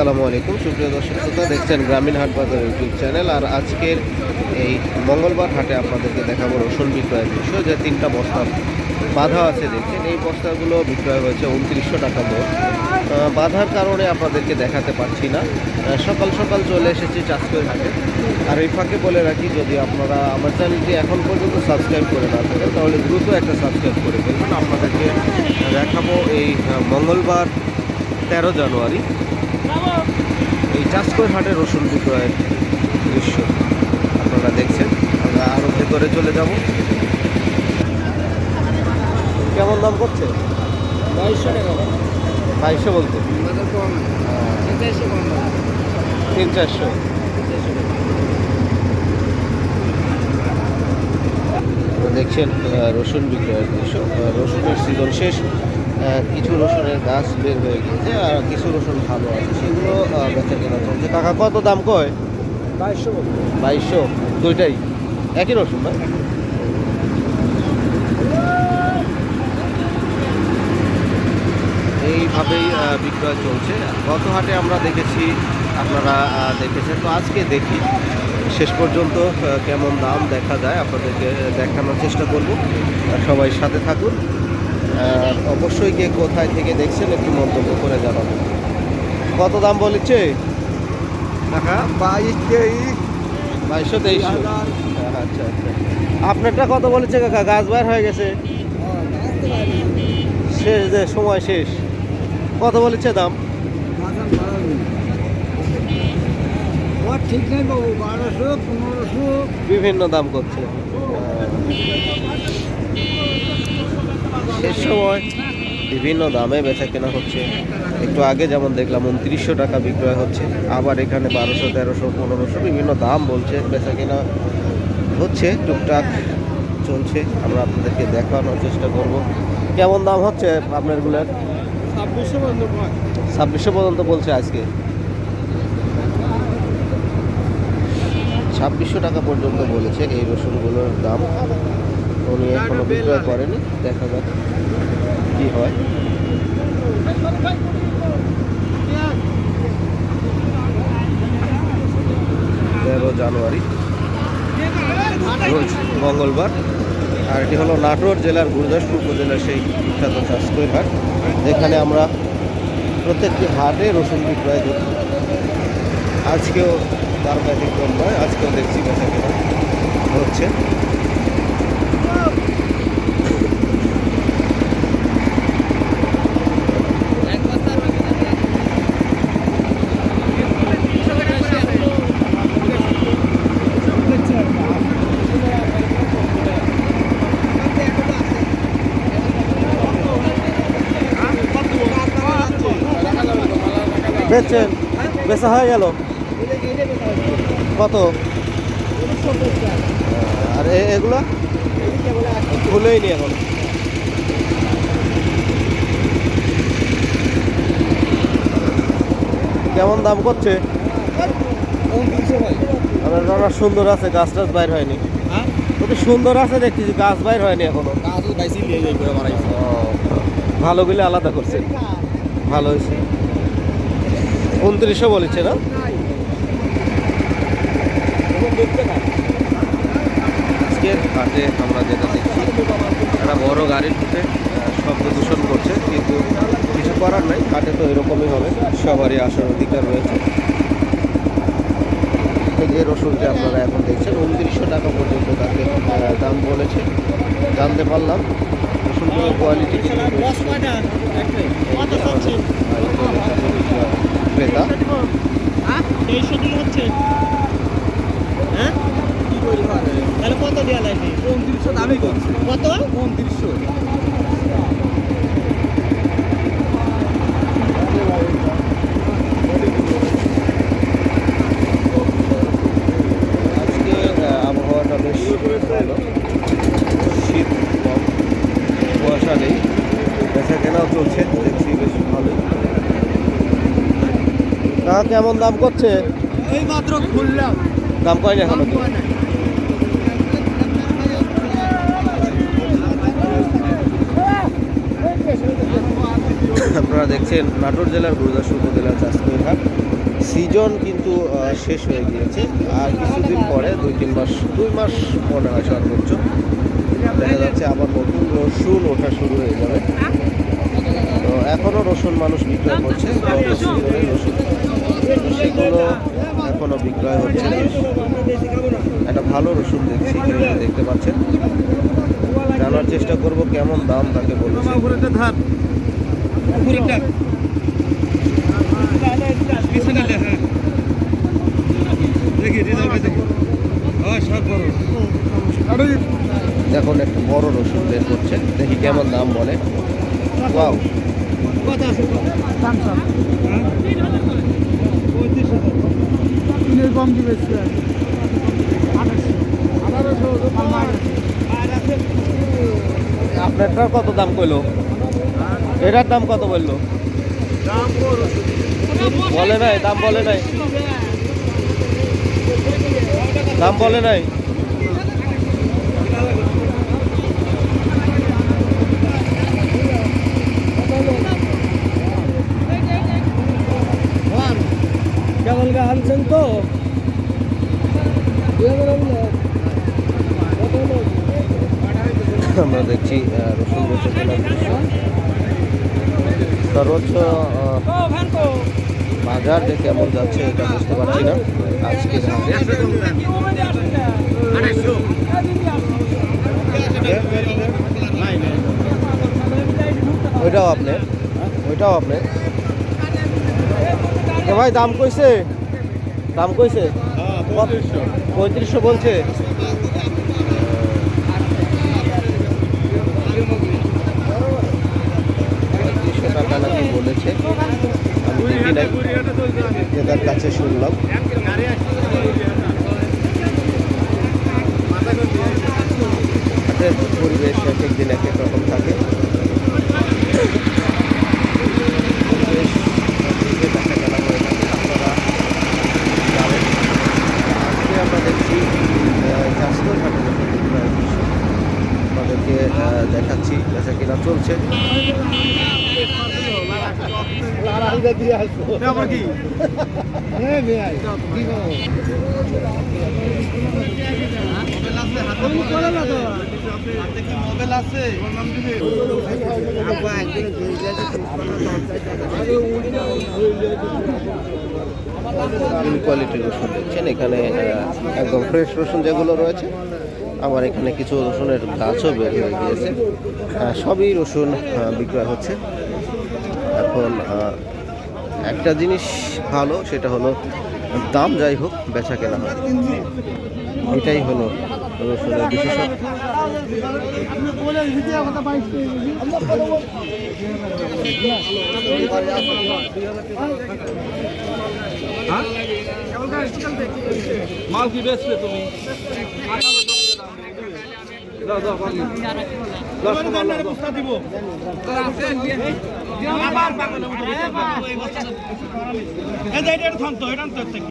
আসসালামু আলাইকুম। সুপ্রিয় দর্শক শ্রোতা, দেখছেন গ্রামীণ হাট বাজার ইউটিউব চ্যানেল। আর আজকের এই মঙ্গলবার হাটে আপনাদেরকে দেখাবো রসুন বিক্রয়ের বিষয় যে তিনটা বস্তা বাধা আছে দেখছেন। এই বস্তাগুলো বিক্রয় হয়েছে উনত্রিশশো টাকা মোট। বাধার কারণে আপনাদেরকে দেখাতে পারছি না। সকাল সকাল চলে এসেছি চাষকই হাটে। আর এই ফাঁকে বলে রাখি, যদি আপনারা আমার চ্যানেলটি এখন পর্যন্ত সাবস্ক্রাইব করে না থাকেন, তাহলে দ্রুত একটা সাবস্ক্রাইব করে ফেলবেন। আপনাদেরকে দেখাবো এই মঙ্গলবার তেরো জানুয়ারি। এই চাষকই হাটের রসুন বিক্রয়ের দৃশ্য আপনারা দেখছেন। আমরা আরও ভেতরে চলে যাব। কেমন দাম করছে? বাইশশো টাকা। বাইশশো বলতে? তিন চারশো। দেখছেন রসুন বিক্রয়ের দৃশ্য। রসুনের সিজন শেষ। কিছু রসুনের গাছ বের হয়ে গিয়েছে আর কিছু রসুন ভালো আছে সেগুলো বেচা কেনা চলছে। কাকা কত দাম কয়? বাইশশো। বাইশশো? দুইটাই? একই রসুন না? এইভাবেই বিক্রয় চলছে। গত হাটে আমরা দেখেছি আপনারা দেখেছেন। তো আজকে দেখি শেষ পর্যন্ত কেমন দাম দেখা যায় আপনাদেরকে দেখানোর চেষ্টা করব। সবাই সাথে থাকুন। আর অবশ্যই কে কোথায় থেকে দেখছেন একটু মন্তব্য করে জানাবেন কত দাম বলেছে? বাইশ তেইশ। বাইশশো তেইশশো আচ্ছা আচ্ছা। আপনারটা কত বলেছে কাকা? গাছ বার হয়ে গেছে। শেষ যে সময় শেষ। কত বলেছে দাম? ঠিক নেই বাবু বারোশো পনেরোশো। বিভিন্ন দাম করছে। শেষ সময় বিভিন্ন দামে বেচা কেনা হচ্ছে। একটু আগে যেমন দেখলাম উনত্রিশশো টাকা বিক্রয় হচ্ছে আবার এখানে বারোশো তেরোশো পনেরোশো বিভিন্ন দাম বলছে বেচা কেনা হচ্ছে টুকটাক চলছে। আমরা আপনাদেরকে দেখানোর চেষ্টা করব। কেমন দাম হচ্ছে আপনারগুলোর ছাব্বিশশো ছাব্বিশশো পর্যন্ত বলছে আজকে। ছাব্বিশশো টাকা পর্যন্ত বলেছে এই রসুনগুলোর দাম। উনি বিক্রয় করেনি, দেখা যাক কি হয়। তেরো জানুয়ারি মঙ্গলবার। আর এটি হলো নাটোর জেলার গুরুদাসপুর উপজেলার সেই বিখ্যাত চাষকই হাট। যেখানে আমরা প্রত্যেকটি হাটে রসুন বিক্রয় করি। আজকেও তার ব্যতিক্রম নয়, আজকেও দেখছি বেচা কেনা হচ্ছে। বেচছেন বেচা হয়ে গেল। কত? আর এগুলো? খুলেই নি এখন। কেমন দাম করছে? রান্না সুন্দর আছে গাছ টাছ বাইর হয়নি। অতি সুন্দর আছে দেখতেছি গাছ বাইর হয়নি এখনও। ভালো গুলো আলাদা করছে। ভালো হয়েছে। উনত্রিশশো বলেছে না? হাটে আমরা যেটা দেখছি, একটা বড় গাড়ির ভিতরে শব্দ দূষণ করছে, কিন্তু কিছু করার নাই হাটে তো এরকমই হবে, সবারই আসার অধিকার রয়েছে। এই যে আপনারা এখন দেখছেন। উনত্রিশশো টাকা পর্যন্ত তাকে দাম বলেছে। জানতে পারলাম। রসুনগুলোর কোয়ালিটি ক্রেতা। হচ্ছে হ্যাঁ তাহলে কত দেওয়া লাগবে? উনত্রিশশো দামই করছে। কত? উনত্রিশশো আজকে আহ, আবহাওয়াটা বেশ ভালো শীত কম কুয়াশা নেই বেচা কেনাও চলছে দেখছি বেশ ভালোই কাকা কেমন দাম করছে? এই মাত্র খুললাম। দাম কয় না এখনও আপনারা দেখছেন নাটোর জেলার গুরুদাসপুর উপজেলার চাষকৈর হাট। সিজন কিন্তু শেষ হয়ে গিয়েছে। আর কিছুদিন পরে দুই তিন মাস দুই মাস মনে হয় সর্বোচ্চ। দেখা যাচ্ছে আবার নতুন রসুন ওঠা শুরু হয়ে যাবে। তো এখনও রসুন মানুষ বিক্রয় করছে রসুন তো সেগুলো এখনও বিক্রয় হচ্ছে একটা ভালো রসুন দেখছি দেখতে পাচ্ছেন। জানার চেষ্টা করব কেমন দাম তাকে বলেছে। উপরেটা ধার উপরেটা পিছনে দেখি রেজাল্ট দেখি সব বড় এখন একটা বড় রসুন বের করছে, দেখি কেমন দাম বলে। ওয়াও। কম দিবে আপনারটার কত দাম কইলো? এটার দাম কত বলল? বলে নাই দাম বলে নাই। দাম বলে নাই কেমন গা আনছেন তো? আমরা দেখছি রসুন সর্বোচ্চ বাজার যে কেমন যাচ্ছে এটা বুঝতে পারছি না। আজকে ওইটাও আপনি ওইটাও আপনি। ভাই, দাম কইছে? দাম কইছে? পঁয়ত্রিশশো। বলছে। পঁয়ত্রিশশো টাকা নাকি বলেছে। আমি দেখি কাছে শুনলাম হাটের পরিবেশ এক এক দিন এক এক রকম থাকে পরিবেশ দিকে দেখা গেলা হয়ে থাকে আপনারা জানেন আজকে আমরা দেখছি চাষকর হাটের একটা বিক্রয়ের দৃশ্য আপনাদেরকে আহ, দেখাচ্ছি বেচা কিনা চলছে আবার কি মোবাইল আছে দারুণ কোয়ালিটির রসুন দেখছেন এখানে একদম ফ্রেশ রসুন যেগুলো রয়েছে আবার এখানে কিছু রসুনের গাছও বের হয়ে গিয়েছে। সবই রসুন বিক্রয় হচ্ছে। এখন একটা জিনিস ভালো, সেটা হলো দাম যাই হোক, বেচা কেনা হয়। এটাই হলো রসুনের বিশেষত্ব। মাল কি বেচবে তুমি দাও দাও আবার উঠে